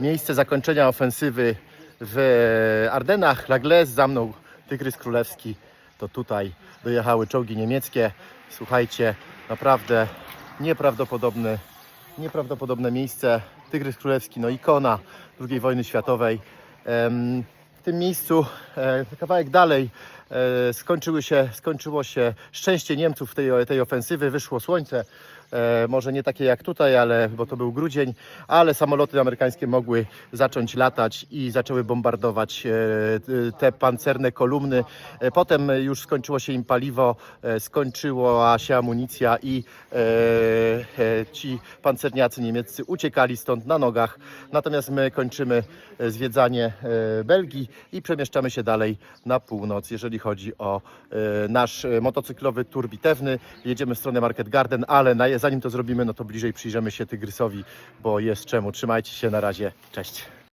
miejsce zakończenia ofensywy w Ardenach. Lagles, za mną Tygrys Królewski. To tutaj dojechały czołgi niemieckie. Słuchajcie, naprawdę nieprawdopodobny, nieprawdopodobne miejsce. Tygrys Królewski, no ikona II wojny światowej. W tym miejscu, e, kawałek dalej, e, skończyły się, skończyło się szczęście Niemców tej, tej ofensywy. Wyszło słońce, e, może nie takie jak tutaj, ale bo to był grudzień, ale samoloty amerykańskie mogły zacząć latać i zaczęły bombardować e, te pancerne kolumny. E, Potem już skończyło się im paliwo, e, skończyła się amunicja i e, e, ci pancerniacy niemieccy uciekali stąd na nogach. Natomiast my kończymy e, zwiedzanie e, Belgii i przemieszczamy się dalej na północ, jeżeli chodzi o e, nasz e, motocyklowy tour bitewny. Jedziemy w stronę Market Garden, ale zanim to zrobimy, no to bliżej przyjrzymy się Tygrysowi, bo jest czemu. Trzymajcie się, na razie, cześć.